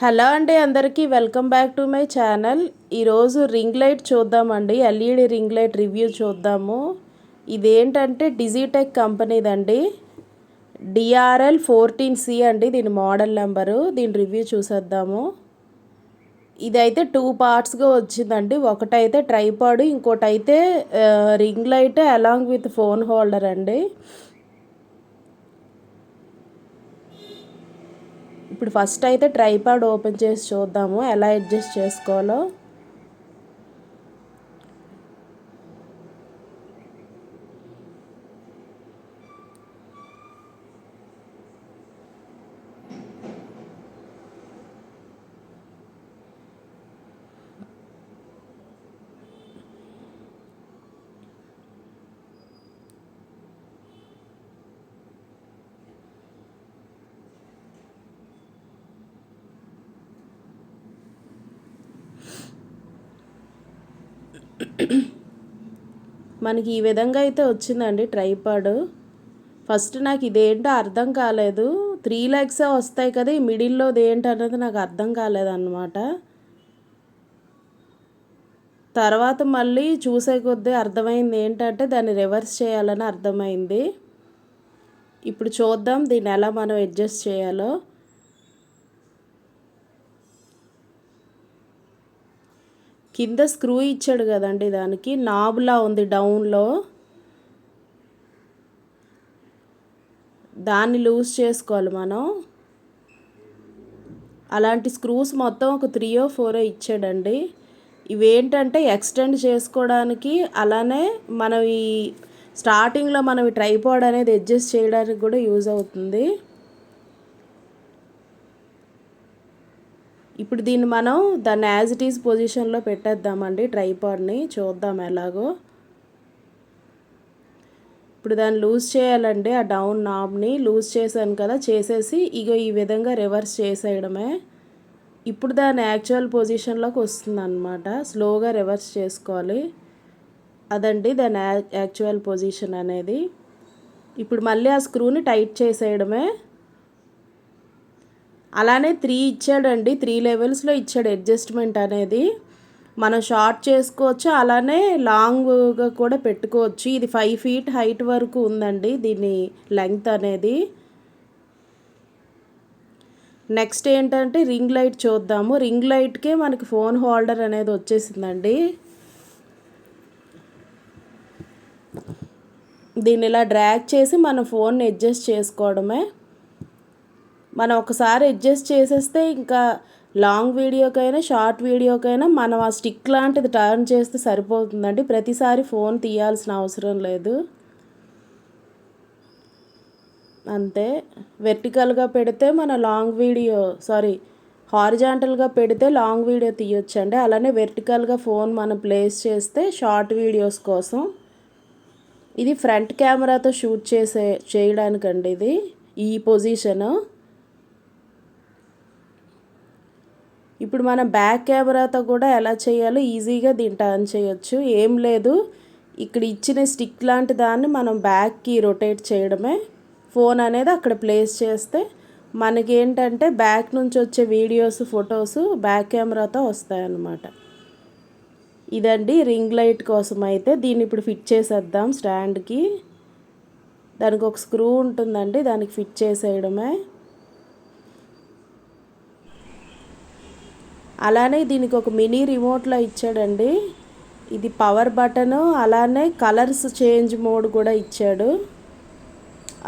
Hello అండి అందరికీ welcome back to my channel. ఈరోజు రింగ్ లైట్ చూద్దామండి. ఎల్ఈడి రింగ్ లైట్ రివ్యూ చూద్దాము. ఇదేంటంటే డిజిటెక్ కంపెనీదండి. డిఆర్ఎల్ ఫోర్టీన్ సి అండి దీని మోడల్ నెంబరు. దీని రివ్యూ చూసేద్దాము. ఇదైతే టూ పార్ట్స్గా వచ్చిందండి. ఒకటైతే tripod ఇంకోటైతే ring light along with phone holder అండి. ఇప్పుడు ఫస్ట్ అయితే ట్రైపాడ్ ఓపెన్ చేసి చూద్దాము ఎలా అడ్జస్ట్ చేసుకోవాలో. మనకి ఈ విధంగా అయితే వచ్చిందండి ట్రైపాడ్. ఫస్ట్ నాకు ఇదేంటో అర్థం కాలేదు. త్రీ ల్యాక్సే వస్తాయి కదా ఈ మిడిల్లో ఏంటి అన్నది నాకు అర్థం కాలేదన్నమాట. తర్వాత మళ్ళీ చూసే కొద్దీ అర్థమైంది ఏంటంటే దాన్ని రివర్స్ చేయాలని అర్థమైంది. ఇప్పుడు చూద్దాం దీన్ని ఎలా మనం అడ్జస్ట్ చేయాలో. కింద స్క్రూ ఇచ్చాడు కదండి దానికి నాబులా ఉంది డౌన్లో. దాన్ని లూజ్ చేసుకోవాలి మనం. అలాంటి స్క్రూస్ మొత్తం ఒక త్రీయో ఫోరో ఇచ్చాడండి. ఇవేంటంటే ఎక్స్టెండ్ చేసుకోవడానికి అలానే మనం ఈ స్టార్టింగ్లో మనం ఈ ట్రైపాడ్ అనేది అడ్జస్ట్ చేయడానికి కూడా యూజ్ అవుతుంది. ఇప్పుడు దీన్ని మనం దాన్ని యాజ్ ఇట్ ఈజ్ పొజిషన్లో పెట్టేద్దామండి ట్రైపాడ్ని చూద్దాం ఎలాగో. ఇప్పుడు దాన్ని లూజ్ చేయాలండి ఆ డౌన్ నాబ్ని లూజ్ చేశాను కదా చేసేసి ఇగో ఈ విధంగా రివర్స్ చేసేయడమే. ఇప్పుడు దాని యాక్చువల్ పొజిషన్లోకి వస్తుంది అనమాట స్లోగా రివర్స్ చేసుకోవాలి. అదండి దాని యాక్చువల్ పొజిషన్ అనేది. ఇప్పుడు మళ్ళీ ఆ స్క్రూని టైట్ చేసేయడమే. అలానే త్రీ ఇచ్చాడండి. త్రీ లెవెల్స్లో ఇచ్చాడు అడ్జస్ట్మెంట్ అనేది. మనం షార్ట్ చేసుకోవచ్చు అలానే లాంగ్గా కూడా పెట్టుకోవచ్చు. ఇది ఫైవ్ ఫీట్ హైట్ వరకు ఉందండి దీని లెంగ్త్ అనేది. నెక్స్ట్ ఏంటంటే రింగ్ లైట్ చూద్దాము. రింగ్ లైట్కే మనకి ఫోన్ హోల్డర్ అనేది వచ్చేసిందండి. దీన్ని ఇలా డ్రాగ్ చేసి మన ఫోన్ని అడ్జస్ట్ చేసుకోవడమే. మనం ఒకసారి అడ్జస్ట్ చేసేస్తే ఇంకా లాంగ్ వీడియోకైనా షార్ట్ వీడియోకైనా మనం ఆ స్టిక్ లాంటిది టర్న్ చేస్తే సరిపోతుందండి. ప్రతిసారి ఫోన్ తీయాల్సిన అవసరం లేదు. అంతే. వెర్టికల్గా పెడితే మన లాంగ్ వీడియో సారీ హారిజాంటల్గా పెడితే లాంగ్ వీడియో తీయొచ్చండి. అలానే వెర్టికల్గా ఫోన్ మనం ప్లేస్ చేస్తే షార్ట్ వీడియోస్ కోసం. ఇది ఫ్రంట్ కెమెరాతో షూట్ చేసే చేయడానికండి ఇది. ఈ పొజిషను. ఇప్పుడు మనం బ్యాక్ కెమెరాతో కూడా ఎలా చేయాలో ఈజీగా దీన్ని టర్న్ చేయొచ్చు. ఏం లేదు. ఇక్కడ ఇచ్చిన స్టిక్ లాంటి దాన్ని మనం బ్యాక్కి రొటేట్ చేయడమే. ఫోన్ అనేది అక్కడ ప్లేస్ చేస్తే మనకి ఏంటంటే బ్యాక్ నుంచి వచ్చే వీడియోస్ ఫొటోస్ బ్యాక్ కెమెరాతో వస్తాయన్నమాట. ఇదండి రింగ్ లైట్ కోసం అయితే దీన్ని ఇప్పుడు ఫిట్ చేసేద్దాం స్టాండ్కి దానికి ఒక స్క్రూ ఉంటుందండి దానికి ఫిట్ చేసేయడమే. అలానే దీనికి ఒక మినీ రిమోట్లో ఇచ్చాడండి. ఇది పవర్ బటను అలానే కలర్స్ చేంజ్ మోడ్ కూడా ఇచ్చాడు.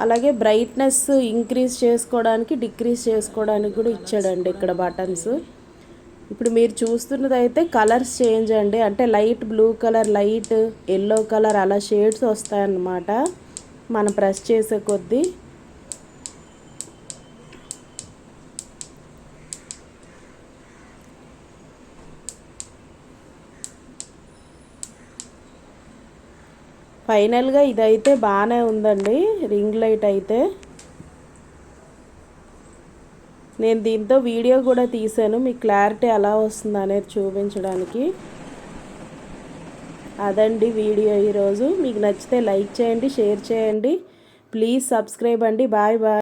అలాగే బ్రైట్నెస్ ఇంక్రీజ్ చేసుకోవడానికి డిక్రీజ్ చేసుకోవడానికి కూడా ఇచ్చాడండి ఇక్కడ బటన్స్ ఇప్పుడు మీరు చూస్తున్నది అయితే కలర్స్ చేంజ్ అండి. అంటే light blue colour light yellow colour అలా షేడ్స్ వస్తాయన్నమాట. మనం ప్రెస్ చేసే కొద్దీ. ఫైనల్గా ఇదైతే బాగానే ఉందండి. రింగ్ లైట్ అయితే. నేను దీంతో వీడియో కూడా తీసాను మీ క్లారిటీ ఎలా వస్తుంది అనేది చూపించడానికి. అదండి వీడియో ఈరోజు. మీకు నచ్చితే లైక్ చేయండి షేర్ చేయండి. ప్లీజ్ సబ్స్క్రైబ్ అండి. Bye bye.